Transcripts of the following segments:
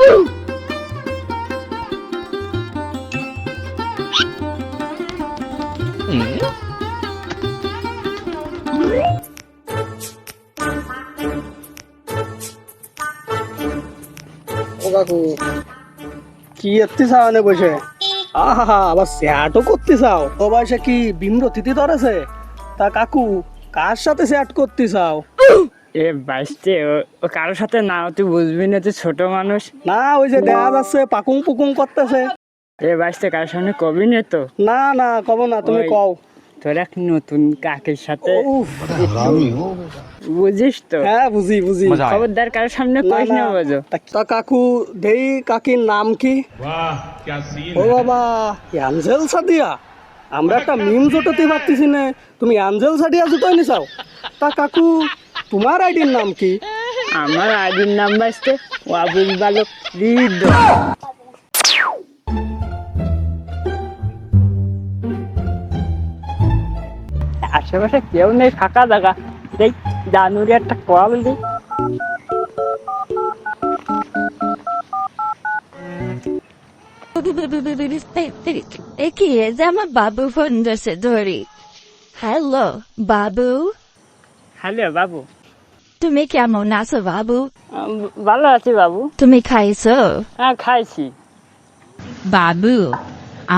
ও কাকু, কি এত্তি চাও এনে বসে? আহা আবার স্যাটও করতে চাও? ও বয়সে কি বিম্রতিতে ধরেছে? তা কাকু, কার সাথে স্যাট করতে চাও? এ বাইশতে ও কারোর সাথে না তুই বুঝবি না তুই ছোট মানুষ। না ওই যে দেখা যাচ্ছে পাকুং পুকুং করতেছে। এ বাইশতে কারোর সামনে কবি নে তো? না না কব না তুমি কও। তোর এক নতুন কাকের সাথে। বুঝিস তো? হ্যাঁ বুঝি বুঝি। খবরদার কারোর সামনে কইস না তা- তা কাকু দেই কাকির নাম কি? ও বাবা অ্যাঞ্জেল সাদিয়া। আমরা একটা মিম জোটাতে পারতেছি না। তুমি অ্যাঞ্জেল সাদিয়া জুটাই নিছাও। তা কাকু তোমার আইডির নাম কি? আমার আইডির নাম বাইশতে ওয়াবুল বালক আশেপাশে কেউ নেই ফাঁকা জায়গা। দেখ জানুয়ারি একটা কল দিই এ কি এ যে আমার বাবু ফোন ধরছে তুমি কেমন আছো বাবু? ভালো আছি বাবু। তুমি খাইছো? হ্যাঁ খাইছি। বাবু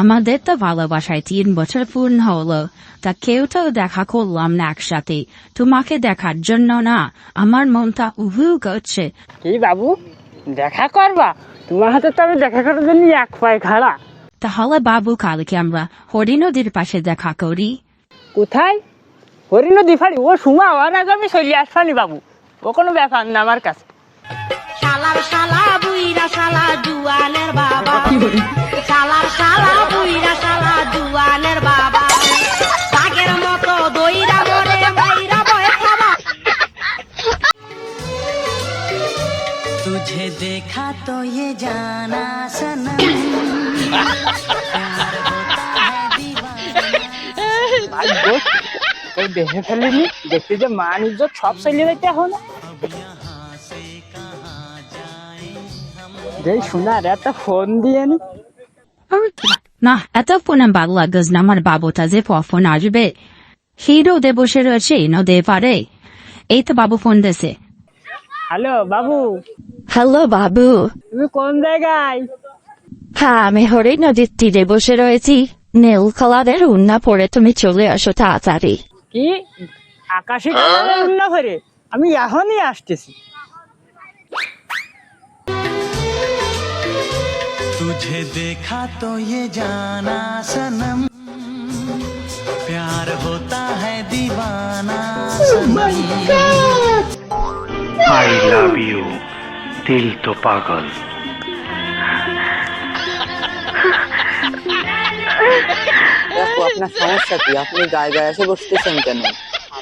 আমাদের তো ভালোবাসায় তিন বছর পূর্ণ হলো। তা কেউ তো দেখা করলাম না একসাথে। তোমাকে দেখার জন্য না আমার মনটা উহু করছে। কি বাবু? দেখা করবা? তোমার হাতে তো আমি দেখা করার জন্য এক পায়ে খাড়া। তাহলে বাবু কালকে আমরা হরি নদীর পাশে দেখা করি। কোথায়? হরিণ দিফারি ও সুমা আর আগে আমি চলে আসবানি বাবু। ও কোনো ব্যাপার না আমার কাছে শালার শালা বুইরা শালা জুয়ানের বাবা শালার শালা বুইরা শালা জুয়ানের বাবা বাঘের মতো দইরা মরে মাইরা বয় খাবা तुझे देखा तो ये जाना सनम प्यार होता है दीवाना কেউ দেখে ফেলেনি? দেখছি যে মান ইজ্জত সব চলে যাইতে এখন যে শোনার একটা ফোন দিয়ে নি। না এত ফোনে ভালো লাগছ না আমার বাবুটা যে ফোন আসবে। হিরো দে বসে রয়েছে নদে পারে। এই তো বাবু ফোন দেছে। হ্যালো বাবু। হ্যালো বাবু। তুমি কোন জায়গায়? হ্যাঁ আমি হরি নদীর তীরে বসে রয়েছি। নীল কালারের উন্না পরে তুমি চলে আসো তাড়াতাড়ি। কি আকাশে কালারের উন্না করে আমি এখনই আসতেছি तुझे देखा तो ये जाना सनम प्यार होता है दीवाना सनम आई लव यू दिल तो पागल আপনার সমস্যা কি? আপনি জায়গায় এসে বসতেছেন কেন?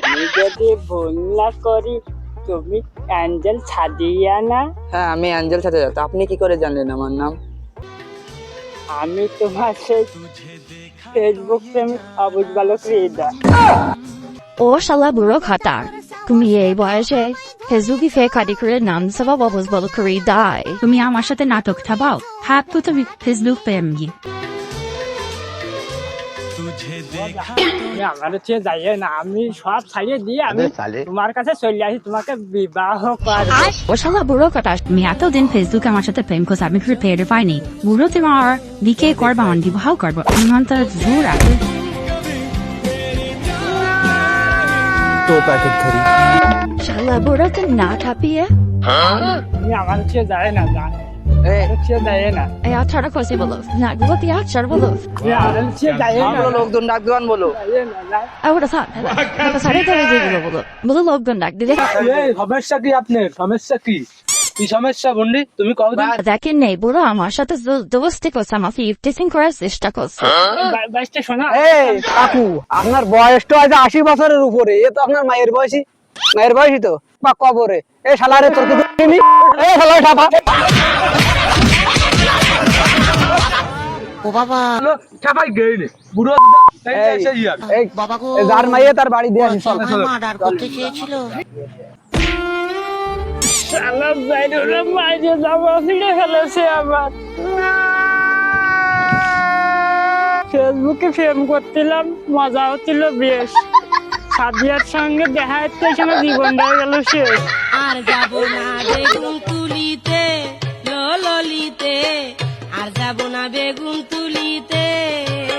আমি যদি ভুল না করি তুমি অ্যাঞ্জেল ছাদিয়া না? হ্যাঁ আমি অ্যাঞ্জেল সাদিয়া তো আপনি কি করে জানলেন আমার নাম? আমি তোমার সেই ফেসবুক প্রেমী অবুজ বালক রিদা ও শালা বুড়ো খাতার তুমি এই বয়সে ফেসবুকে ফে কাটি করে নাম সবাব অবুজ বালক রিদায় তুমি আমার সাথে নাটক থাবাও হ্যাঁ তো তুমি ফেসবুক প্রেমী। আমার হচ্ছে যাইয়ে না আমি সব ছাড়িয়ে দিয়ে আমি তোমার কাছে চলে আসি তোমাকে বিবাহ করব ও শালা বুড়ো খাটার তুমি এতদিন ফেসবুকে আমার সাথে প্রেম করছ আমি প্রিপেয়ার পাইনি। বুড়ো তোমার বিকে করবা আমার বিবাহ করব আমার তো জোর আছে শালা বুড়ো তো না ঠাপিয়ে। আমার হচ্ছে যায় না যায় আঠারো বলো বলো লোকজন বলো সাড়ে বলো বলো লোকজন ডাক দিলে সমস্যা কি আপনার? সমস্যা কি? কি সমস্যা বন্ডি তুমি কও দেখেন নেই বুড়ো আমার সাথে দোস্তি করছে আমাকে ইফটিসিং করার চেষ্টা করছে। বাইশটা শোনা। এই কাকু আপনার বয়স তো আজ আশি বছরের উপরে। এ তো আপনার মায়ের বয়সী। মায়ের বয়সী তো? বা কবরে। এ শালারে তোর কিছু দিনি এ শালারে ঠাপা ও বাবা। ঠাপাই গেইলে বুড়ো এই বাবা গো। যার মাইয়ে তার বাড়ি দিয়ে আসি মার্ডার করতে চেয়েছিল। শালা বাইরে মাইরে যাব ফিরে ফেলেছে আমার। ফেসবুকে প্রেম করছিলাম মজা হচ্ছিল বেশ। সাদিয়ার সঙ্গে দেখা হচ্ছে সময় জীবনটা গেল শেষ। আর যাব না তুলিতে ললিতে আর যাব না বেগুন তুলিতে।